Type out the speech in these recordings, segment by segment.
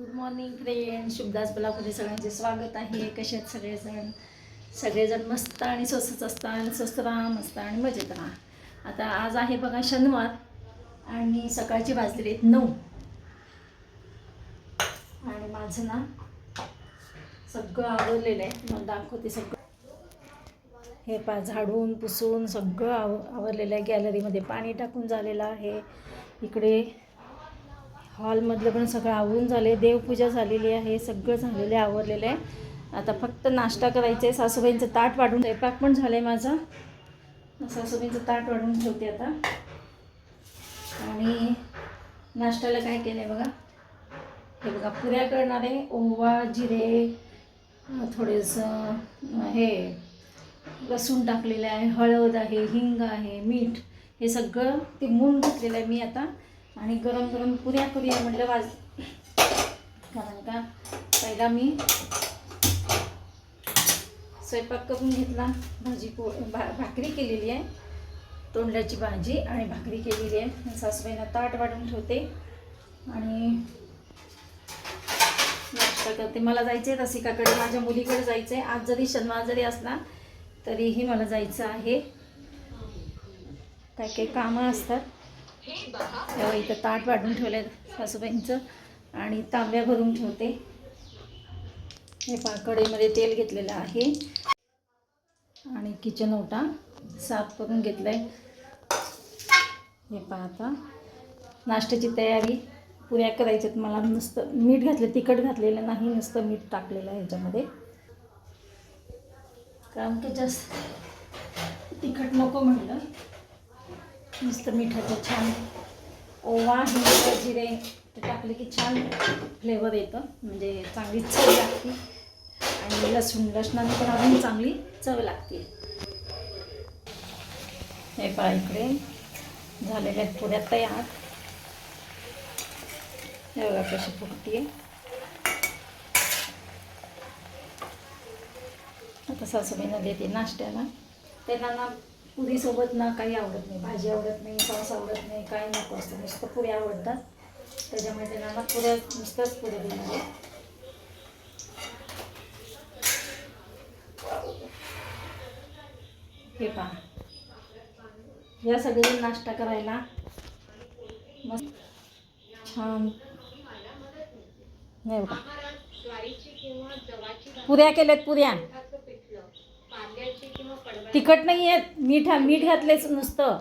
Good morning friend Shubhadas Balapure सगळ्यांचे स्वागत आहे. कसे आहेत सगळेजण? सगळेजण मस्त आणि स्वस्तच असतात आणि स्वस्त राहा मस्त आणि मजेत राहा. आता आज आहे बघा शनिवार आणि सकाळची वाजली आहेत नऊ. आणि माझं ना सगळं आवडलेलं आहे. मला दाखवते सगळं. हे पा झाडून पुसून सगळं आव आवरलेलं आहे. गॅलरीमध्ये पाणी टाकून झालेलं आहे. इकडे हॉलमधलं पण सगळं आवरून झाले देवपूजा झालेली आहे. सगळं झालेलं आहे आवरलेलं आहे. आता फक्त नाश्ता करायचं आहे. सासूबाईंचं ताट वाढून स्वयंपाक पण झालं आहे माझा. सासूबाईंचं ताट वाढून ठेवते आता. आणि नाश्त्याला काय केलं आहे बघा? हे बघा पुऱ्या करणार आहे. ओवा जिरे थोडेसं हे लसूण टाकलेलं आहे. हळद आहे हिंग आहे मीठ हे सगळं ते मून घेतलेलं आहे मी आता. आणि गरम गरम पुऱ्या करूया म्हटलं वाज. कारण का पहिला मी स्वयंपाक करून घेतला भाजी पो भा भाकरी केलेली आहे. तोंडल्याची भाजी आणि भाकरी केलेली आहे. सासूबाईंना ताट वाढून ठेवते. आणि नाश्ता करते. मला जायचं आहे रसिकाकडे माझ्या मुलीकडे जायचं आहे आज जरी शनिवार जरी असला तरीही मला जायचं आहे. काय काही कामं असतात? तेव्हा इथं ताट वाढून ठेवलं सासूबाईंचं आणि तांब्या भरून ठेवते. हे पहा कडेमध्ये तेल घेतलेलं आहे. आणि किचन ओटा साफ करून घेतलं आहे हे पाहता आता. नाश्त्याची तयारी पुऱ्या करायच्यात. मला नुसतं मीठ घातलं तिखट घातलेलं नाही नुसतं मीठ टाकलेलं आहे ह्याच्यामध्ये. कारण की जास्त तिखट नको म्हणलं. नुसतं मिठाचं छान ओवा हिंग जिरे ते टाकले की छान फ्लेवर येतं. म्हणजे चांगली चव लागते. आणि लसूण लसणाने पण अजून चांगली चव लागते. हे पहा इकडे. झालेल्या आहेत पुऱ्या तयार. हे बघा कशी फुगती आहे आता सासूबाईंना देते नाश्त्याला. त्यांना ना पुरीसोबत ना काही आवडत नाही. भाजी आवडत नाही सॉस आवडत नाही काही नको असतं. नुसतं पुऱ्या आवडतात त्याच्यामुळे त्यांना ना पुऱ्या नुसत्याच पुऱ्या देणार हे पहा. या सगळे नाश्ता करायला मस्त छान. नाही बघा. पुऱ्या केल्यात पुऱ्या. तिखट नाही आहेत मीठ मीठ घातलेच नुसतं.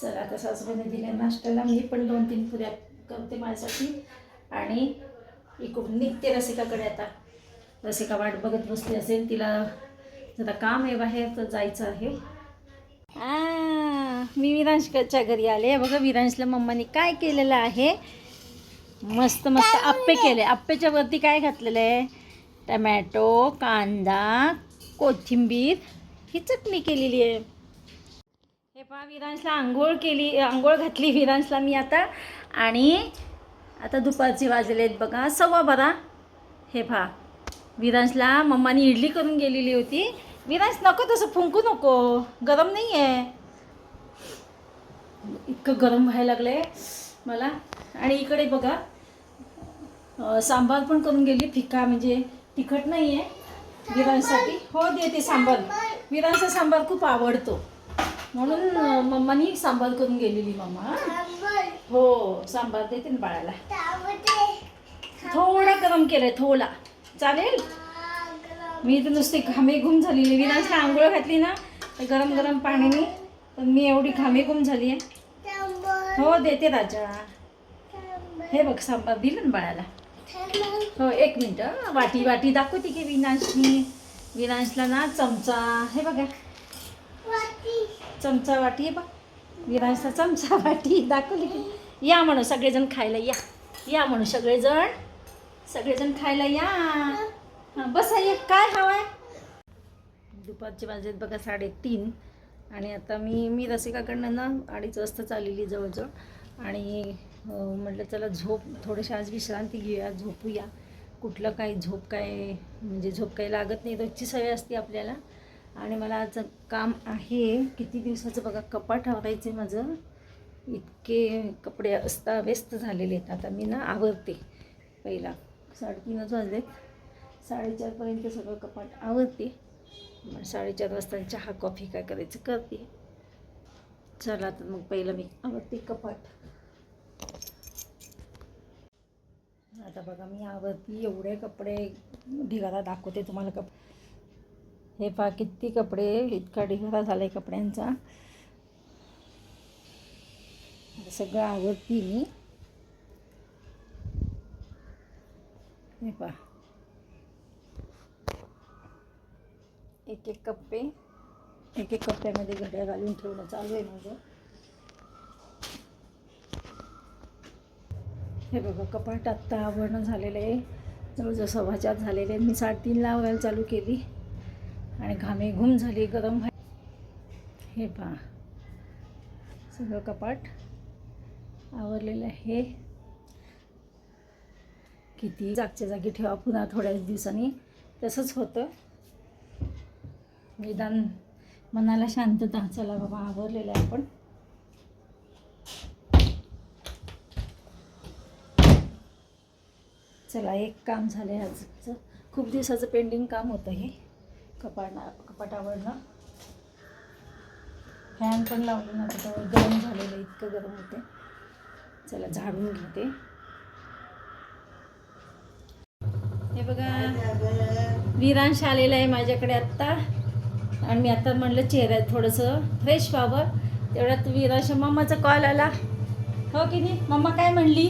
चला आता सासूबाईने दिल्या नाश्त्याला. मी पण दोन तीन पुऱ्या करते माझ्यासाठी. आणि इकडून निघते रसिकाकडे आता. रसिका वाट बघत बसली असेल तिला जरा काम आहे बाहेर तर जायचं आहे. मी विरांशच्या घरी आले. बघा विरांशला मम्माने काय केलेलं आहे? मस्त मस्त आप्पे केले. आप्पेच्या वरती काय घातलेलं आहे? टमॅटो कांदा कोथिंबीर ही चटणी केलेली आहे. हे पहा विरांशला आंघोळ केली आंघोळ घातली विरांशला मी आता. आणि आता दुपारचे वाजले आहेत बघा सव्वा बारा. हे पहा विरांशला मम्मानी इडली करून गेलेली होती. विरांश नको तसं फुंकू नको. गरम नाही आहे इतकं गरम व्हायला लागलं आहे मला. आणि इकडे बघा सांबार पण करून गेली फिका म्हणजे तिखट नाही आहे विरांसाठी. हो देते सांबार. विरांचा सांबार खूप आवडतो. म्हणून मम्मानी सांबार करून गेलेली मम्मा. हो सांबार देते ना बाळाला. थोडा गरम केलाय थोडा. चालेल? मी तर नुसती घामेघूम झालेली. विरांसला आंघोळ घातली ना तर गरम गरम पाण्याने. पण मी एवढी घामेघूम झाली आहे. हो देते राजा. हे बघ सांबार दिलं ना बाळाला. हो एक मिनटं वाटी वाटी दाखवते की विनाशनी. विनाशला ना चमचा हे बघा. चमचा वाटी आहे बघ. विनाशला चमचा वाटी दाखवली की. या म्हणू सगळेजण खायला या. या म्हणू सगळेजण सगळेजण खायला या. हां बसा ये काय हवंय? दुपारचे वाजलेत बघा साडेतीन. आणि आता मी मी रसिकाकडनं ना अडीच वाजता चाललेली जवळजवळ. आणि म्हटलं चला झोप थोडीशी आज विश्रांती घेऊया झोपूया. कुठलं काही झोप काय म्हणजे झोप काही लागत नाही रोजची सवय असते आपल्याला. आणि मला आज काम आहे किती दिवसाचं बघा कपाट आवरायचं आहे माझं. इतके कपडे असता व्यस्त झालेले आहेत. आता मी ना आवरते पहिला. साडेतीनच वाजलेत. साडेचारपर्यंत सगळं कपाट आवरते. मग साडेचार वाजता चहा कॉफी काय करायचं करते. चला तर मग पहिलं मी आवडते कपाट आता बघा मी आवडती एवढे कपडे ढिगारा दाखवते तुम्हाला कप हे पहा किती कपडे इतका ढिगारा झाला आहे कपड्यांचा सगळं आवडती मी. हे पहा. एक एक कप्पे एक एक कप्प्यामध्ये घड्या घालून ठेवणं चालू आहे माझं. हे बघा कपाट आत्ता आवरणं झालेलं आहे. जवळजवळ सव्वाच्यात झालेले मी साडेतीनला आवरायला चालू केली. आणि घामे घुम झाली गरम व्हाय हे पहा. सगळं कपाट आवरलेलं आहे. किती जागच्या जागी ठेवा पुन्हा थोड्याच दिवसांनी. तसंच होतं. निदान मनाला शांतता चला बाबा आवरलेलं आहे आपण. चला एक काम झालं आहे आजचं. खूप दिवसाचं पेंडिंग काम होतं हे. कपाटा कपाटावरनं. फॅन पण लावलं ना त्याच्यावर गरम झालेलं इतकं गरम होते चला झाडून घेते. हे बघा विरांश आलेला आहे माझ्याकडे आत्ता. आणि मी आता म्हणलं चेहऱ्यात थोडंसं फ्रेश व्हावं. तेवढ्यात विरांश मम्माचा कॉल आला. हो की नाही? मम्मा काय म्हणली?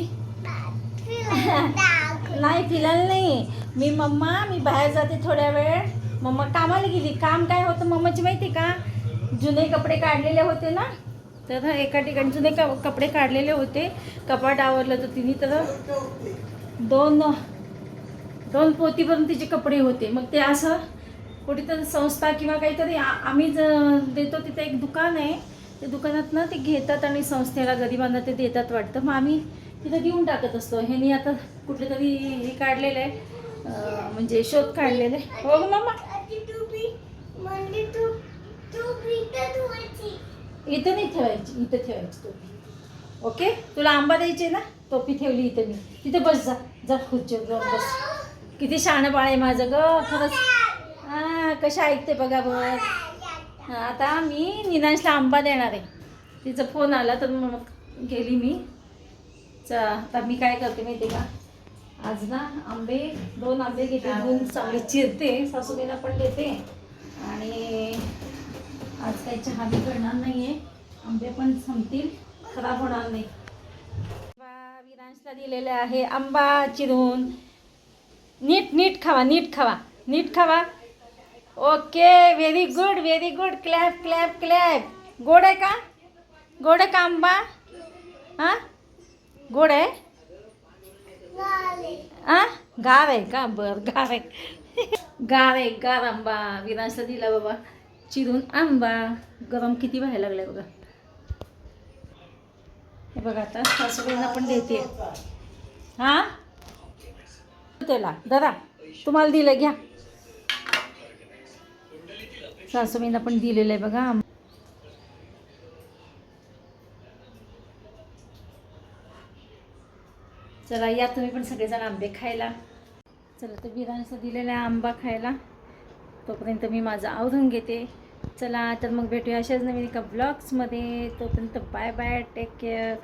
नाही फिलाल नाही. मी मम्मा मी बाहेर जाते थोड्या वेळ. मम्मा कामाला गेली. काम काय होतं मम्माची माहिती का? जुने कपडे काढलेले होते ना? तर एका ठिकाणी जुने कपडे काढलेले होते. कपाट आवरलं तर तिने तर दोन दोन पोतीपर्यंत तिचे कपडे होते. मग ते असं कुठेतरी संस्था किंवा काहीतरी आम्ही ज देतो तिथे एक दुकान आहे. ते दुकानात ना ते घेतात आणि संस्थेला गरिबांना ते देतात वाटतं. मग आम्ही तिथं देऊन टाकत असतो. ह्यानी आता कुठले तरी हे काढलेलं आहे. म्हणजे शोध काढलेले हो मामा. इथं नाही ठेवायची इथं ठेवायची टोपी. ओके? तुला आंबा द्यायचे ना? टोपी ठेवली इथं मी. तिथे बस जा. जा खुर्चीवर जाऊन बस. किती शहाणं बाळ आहे माझं ग. खरंच. हां कशा ऐकते बघा बघ. हां आता मी निनाशला आंबा देणार आहे. तिचा फोन आला तर मग गेली मी. च आता मी काय करते माहिती का? आज ना आंबे दोन आंबे घेते दोन चांगले चिरते सासूबाईला पण देते. आणि आज काही चहा बी करणार नाही आहे आंबे पण संपतील खराब होणार नाही. विरांशला दिलेले आहे. आंबा चिरून. नीट नीट खावा नीट खावा नीट खावा. Okay very good very good clap clap clap गोड आहे का? गोड आहे का आंबा? हां? गोड आहे? आ? गार आहे का? बर गार आहे. गार आहे गार आंबा. विरांचा दिला बाबा. चिरून आंबा. गरम किती व्हायला लागलाय बघा. हे बघा आता सासूबाईंना पण देते. हा? त्याला दादा तुम्हाला दिलं घ्या. सासूबाईंना पण दिलेलं आहे बघा चला या तुम्ही पण सगळेजण आंबे खायला. चला तर विरांचा दिलेला आहे आंबा खायला. तोपर्यंत मी माझं आवरून घेते. चला तर मग भेटूया अशाच नवीन एका ब्लॉग्समध्ये तोपर्यंत बाय बाय टेक केअर